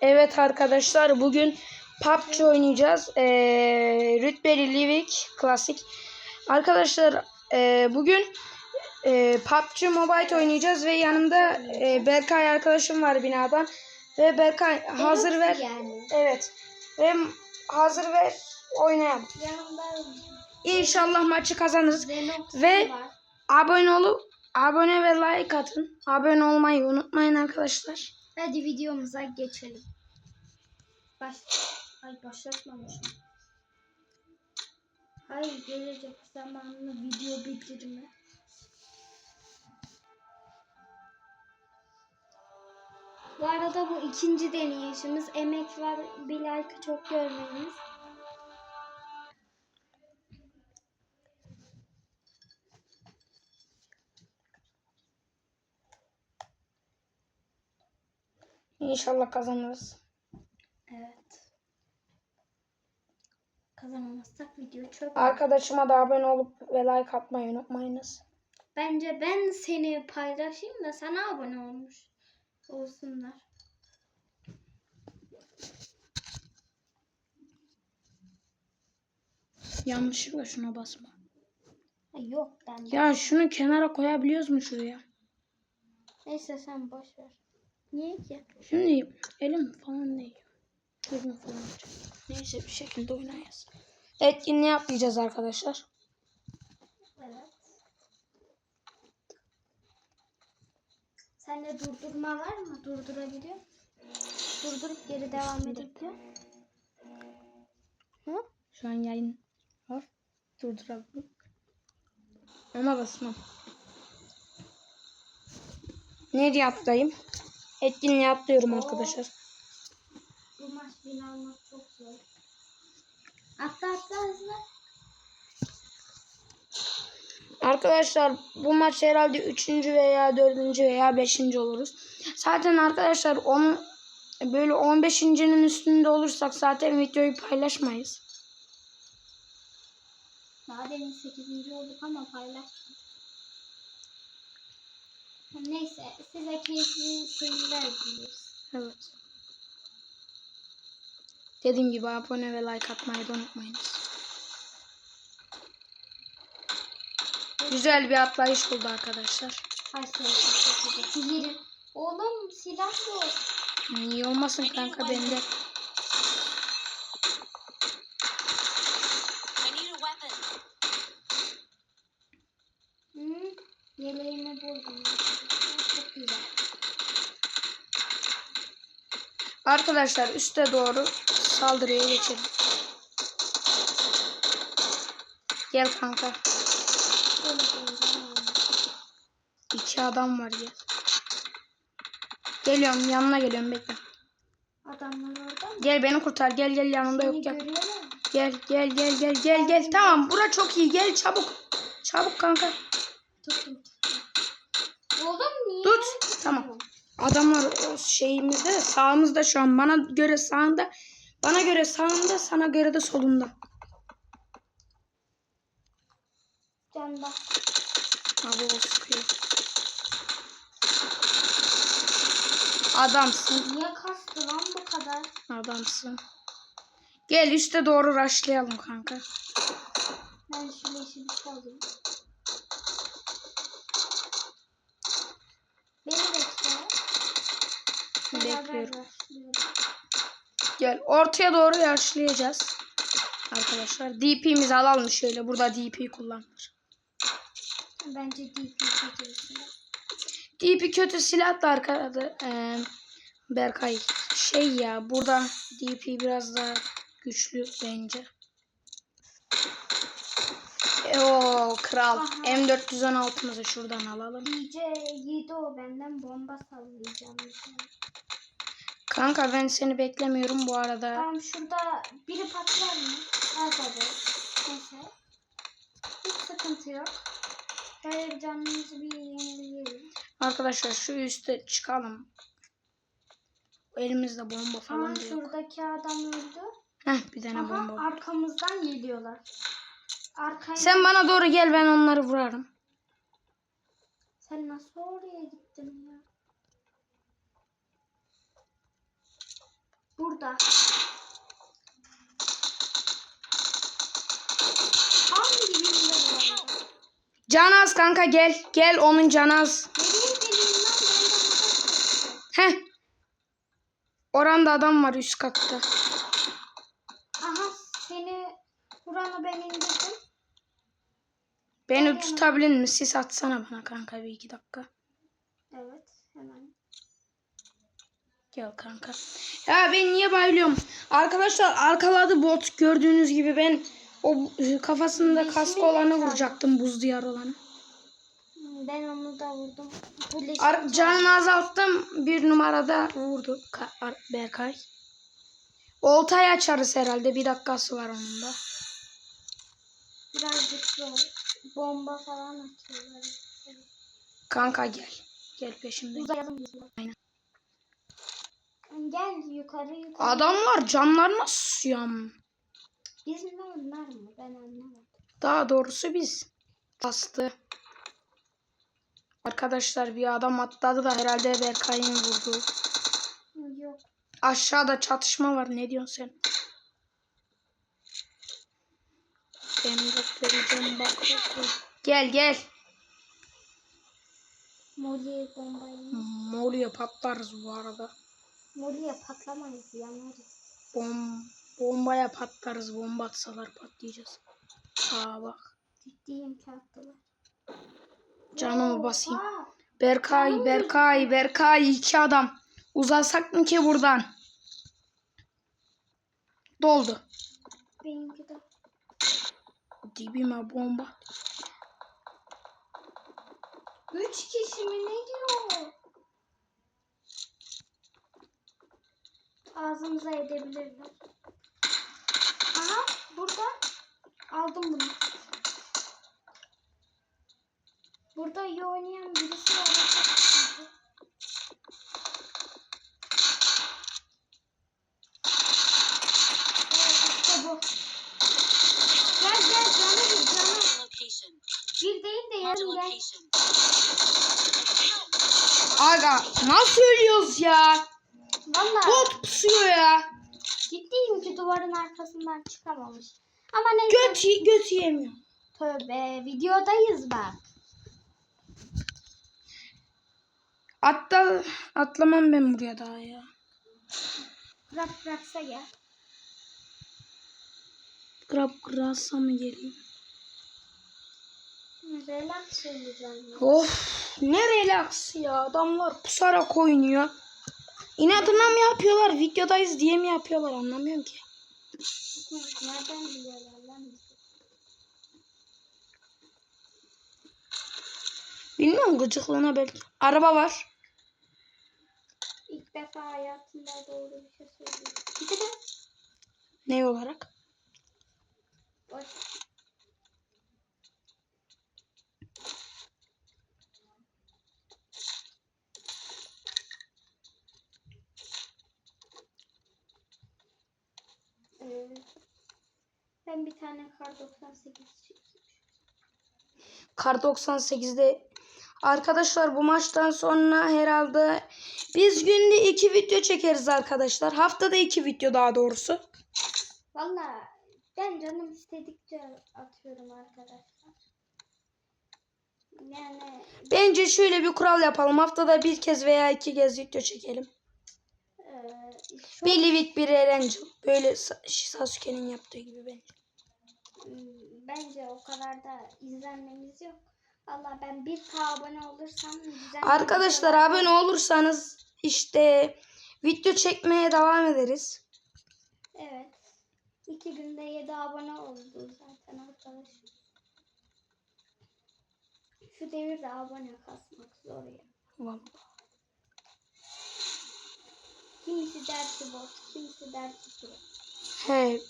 Evet arkadaşlar bugün PUBG oynayacağız. Ee, Rütbeli Livik Klasik. Arkadaşlar ee, bugün ee, PUBG Mobile oynayacağız ve yanımda ee, Berkay arkadaşım var binadan. Ve Berkay hazır ver. Yani. Evet. Ve hazır ver oynayalım. İnşallah maçı kazanırız. Ve- var. Abone olup abone ve like atın. Abone olmayı unutmayın arkadaşlar. Hadi videomuza geçelim. Baş... Ay başlatmamışım. Hayır gelecek zamanlı video bitirme. Bu arada bu ikinci deneyişimiz. Emek var. Bir like çok görmeniz. İnşallah kazanırız. Evet. Kazanamazsak video çöp. Arkadaşıma da abone olup ve like atmayı unutmayınız. Bence ben seni paylaşayım da sana abone olmuş olsunlar. Yanlışlıkla şuna basma. Yok ben. Ya şunu kenara koyabiliyoruz mu şuraya? Neyse sen boş ver. Niye ki? Şimdi elim falan değiyor. Elim falan. Neyse bir şekilde oynayacağız. Etkinliği yapmayacağız arkadaşlar. Evet. Sende durdurma var mı? Durdurabiliyor. Durdurup geri devam edebiliyor. Hı? Şu an yayın var. Durdurabilirim. Ama basmam. Nereye atlayayım? Etkinliğe atlıyorum arkadaşlar. Bu maç almak çok zor. Atla atla hızlı. Arkadaşlar bu maç herhalde 3. veya 4. veya 5. oluruz. Zaten arkadaşlar onu böyle 15.'nin üstünde olursak zaten videoyu paylaşmayız. Daha demin 8. olduk ama paylaşmadık. Neyse size keyifli seyirler diliyoruz. Evet. Dediğim gibi abone ve like atmayı da unutmayınız. Güzel bir atlayış oldu arkadaşlar. Hay seni Yerim. Oğlum silah yok. Niye olmasın kanka bende. I need Arkadaşlar üste doğru saldırıya geçelim. Gel kanka. İki adam var gel. Geliyorum yanına geliyorum bekle. Adamlar orada mı? Gel beni kurtar gel gel yanımda Seni yok gel. Gel gel gel gel gel gel. Tamam bura çok iyi gel çabuk. Çabuk kanka. Tuttum. Oğlum niye? Tut. Tamam. Adamlar o şeyimizde sağımızda şu an. Bana göre sağında. Bana göre sağında sana göre de solunda. Can bak. Abi o sıkıyor. Adamsın. Niye kastı lan bu kadar? Adamsın. Gel üste doğru rushlayalım kanka. Ben şu leşi bir çalayım. Beni Bekliyorum. Gel ortaya doğru rushlayacağız. Arkadaşlar DP'mizi alalım şöyle. Burada DP kullanılır. Bence DP çekiyorsun. DP kötü silah da arkada. Ee, Berkay şey ya burada DP biraz daha güçlü bence. E, o kral. Aha. M416'mızı şuradan alalım. DJ yedi o benden bomba sallayacağım. Kanka ben seni beklemiyorum bu arada. Tamam şurada biri patlar mı? Patladı. Neyse. Hiç sıkıntı yok. Böyle bir canımızı bir yenileyelim. Arkadaşlar şu üste çıkalım. Elimizde bomba Aa, falan da yok. şuradaki adam öldü. Heh bir tane bomba. Aha var. arkamızdan geliyorlar. Arkaya Sen bana doğru gel ben onları vurarım. Sen nasıl oraya gittin ya? Burada. Hangi birinde arada? Canaz kanka gel. Gel onun canaz. Heh. Oranda adam var üst katta. Aha seni buranı ben indirdim. Beni tutabilir mi? Sis atsana bana kanka bir iki dakika. Evet hemen. Gel kanka. Ya ben niye bayılıyorum? Arkadaşlar arkaladı bot. Gördüğünüz gibi ben o kafasında kaskı olanı vuracaktım. Buz diyar olanı. Ben onu da vurdum. Ar- canını azalttım. Bir numarada vurdu Ka- Berkay. Oltayı açarız herhalde. Bir dakikası var onun da. Birazcık zor. Bomba falan atıyorlar. Kanka gel. Gel yazıyor. Aynen. Gel yukarı yukarı. Adamlar canlarına susuyor. Biz mi onlar mı? Ben anlamadım. Daha doğrusu biz. Bastı. Arkadaşlar bir adam atladı da herhalde Berkay'ın vurdu. Yok. Aşağıda çatışma var. Ne diyorsun sen? Ben göstereceğim bak. Gel gel. Molly'e bombayı. Moluyor patlarız bu arada. Molly'e patlamayız yanarız. Bom bombaya patlarız. Bomba atsalar patlayacağız. Aa bak. Ciddiyim ki attılar. Canımı basayım. Aa, Berkay, Berkay, Berkay iki adam. Uzasak mı ki buradan? Doldu. benimki de. Dibime bomba. Üç kişi mi ne diyor? Ağzımıza edebilirler. Aha burada. Aldım bunu. Burada iyi oynayan birisi var. Evet işte bu. Gel gel canı bir canı. location. Bir değil de gel. location. Aga nasıl ölüyoruz ya? Valla Bot pusuyor ya. ciddiyim ki duvarın arkasından çıkamamış. Ama neyse. Göt, göt yemiyor. Tövbe videodayız bak. Atla, atlamam ben buraya daha ya. Bırak bıraksa gel. Grab grasa mı geleyim? Relax. Of ne relax ya. Adamlar pusarak oynuyor. İnadına mı yapıyorlar? Videodayız diye mi yapıyorlar anlamıyorum ki. Nereden biliyorlar lan? Bilmiyorum gıcıklığına belki. Araba var. İlk defa hayatımda doğru bir şey söylüyorum. Ne olarak? Boş. Ben bir tane kar 98 çekeyim. Kar 98'de arkadaşlar bu maçtan sonra herhalde biz günde iki video çekeriz arkadaşlar. Haftada iki video daha doğrusu. Valla ben canım istedikçe atıyorum arkadaşlar. Yani Bence şöyle bir kural yapalım. Haftada bir kez veya iki kez video çekelim. Şu Bir Livik bir Erencil. Böyle Sa- Sasuke'nin yaptığı gibi bence. Bence o kadar da izlenmemiz yok. Valla ben bir k abone olursam Arkadaşlar videolar- abone olursanız işte video çekmeye devam ederiz. Evet. İki günde yedi abone oldu zaten arkadaşlar. Şu devirde abone kasmak zor ya. Vallahi. Kimisi der ki bot, kimisi der ki pro. He,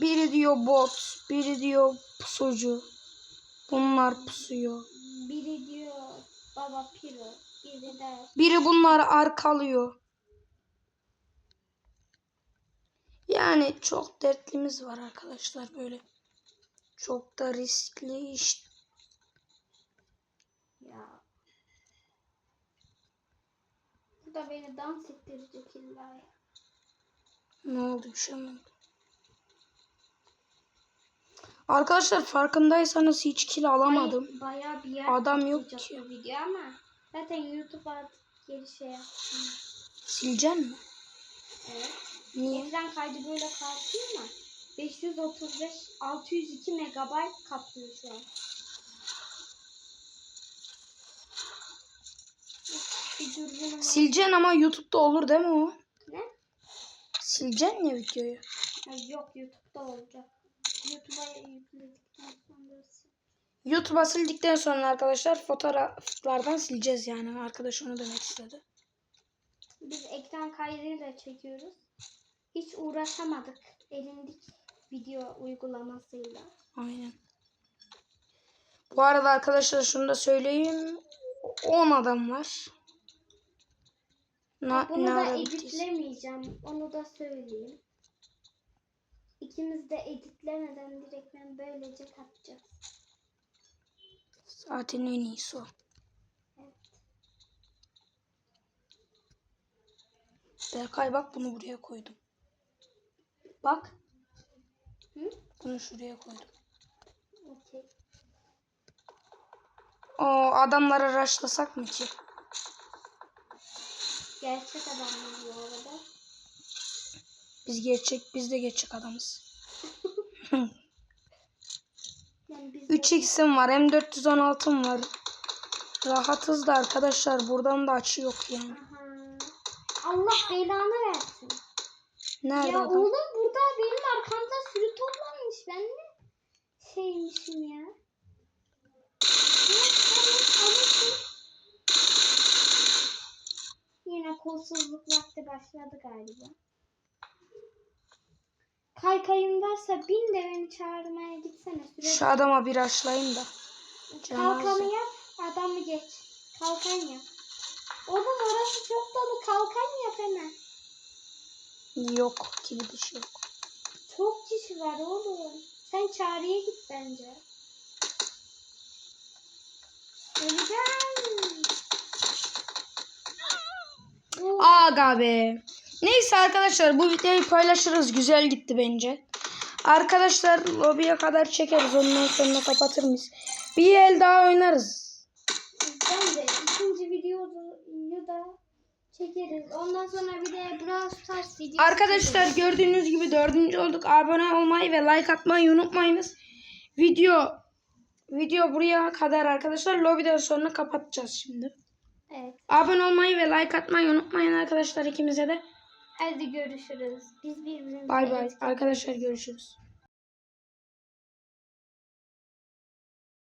biri diyor bot, biri diyor pusucu. Bunlar pusuyor. Biri diyor baba piro, biri der Biri bunları arkalıyor. Yani çok dertlimiz var arkadaşlar böyle. Çok da riskli iş. ya. Bu da beni dans ettirecek illa ya. Ne oldu bir şey mi oldu? Arkadaşlar farkındaysanız hiç kill alamadım. Ay, Bayağı bir yer Adam yok ki. video ama zaten YouTube'a artık geri şey yaptım. Sileceksin mi? Evet. Niye? Ekran kaydı böyle kalkıyor ama 535 602 megabayt kaplıyor şu an. Bir dürbünüm var. Sileceksin ama YouTube'da olur değil mi o? Ne? Sileceksin ya videoyu. Ha, yok YouTube'da olacak. YouTube'a yükledikten sonra YouTube'a sildikten sonra arkadaşlar fotoğraflardan sileceğiz yani. Arkadaş onu demek istedi. biz ekran kaydıyla çekiyoruz. Hiç uğraşamadık. Erindik video uygulamasıyla. Aynen. Bu arada arkadaşlar şunu da söyleyeyim. 10 adam var. Na, Bunu ne da editlemeyeceğim. Onu da söyleyeyim. İkimiz de editlemeden direkt ben böylece katacağız. Zaten en iyisi o. Evet. Berkay bak bunu buraya koydum. Bak. Hı? Bunu şuraya koydum. Okey. O adamlara raşlasak mı ki? Gerçek adamlar bu arada. Biz gerçek, biz de gerçek adamız. Yani biz de- 3x'im var, M416'm var. Rahatız da arkadaşlar. Buradan da açı yok yani. Aha. Allah belanı versin. Nerede ya adam? oğlum burada benim arkamda sürü toplanmış. Ben ne şeymişim ya. Ya sen alırsın. Yine kolsuzluk vakti başladı galiba. Kaykayın varsa bin de beni çağırmaya gitsene. Sürekli Şu adama bir raşlayayım da. Kalkanı yap, adamı geç. Kalkan yap. Oğlum orası çok dolu. Kalkan yap hemen. Yok, kilidi şey yok. Çok kişi var oğlum. Sen çağrıya git bence. Öleceğim. Aga be. Neyse arkadaşlar bu videoyu paylaşırız. Güzel gitti bence. Arkadaşlar lobiye kadar çekeriz. Ondan sonra kapatır mıyız? Bir el daha oynarız. Ben de ikinci videoyu da çekeriz. Ondan sonra bir de Brawl Stars videosu Arkadaşlar çekeriz. gördüğünüz gibi dördüncü olduk. Abone olmayı ve like atmayı unutmayınız. Video video buraya kadar arkadaşlar. Lobiden sonra kapatacağız şimdi. Evet. Abone olmayı ve like atmayı unutmayın arkadaşlar ikimize de. Hadi görüşürüz. Biz birbirimize Bay bay. Arkadaşlar görüşürüz.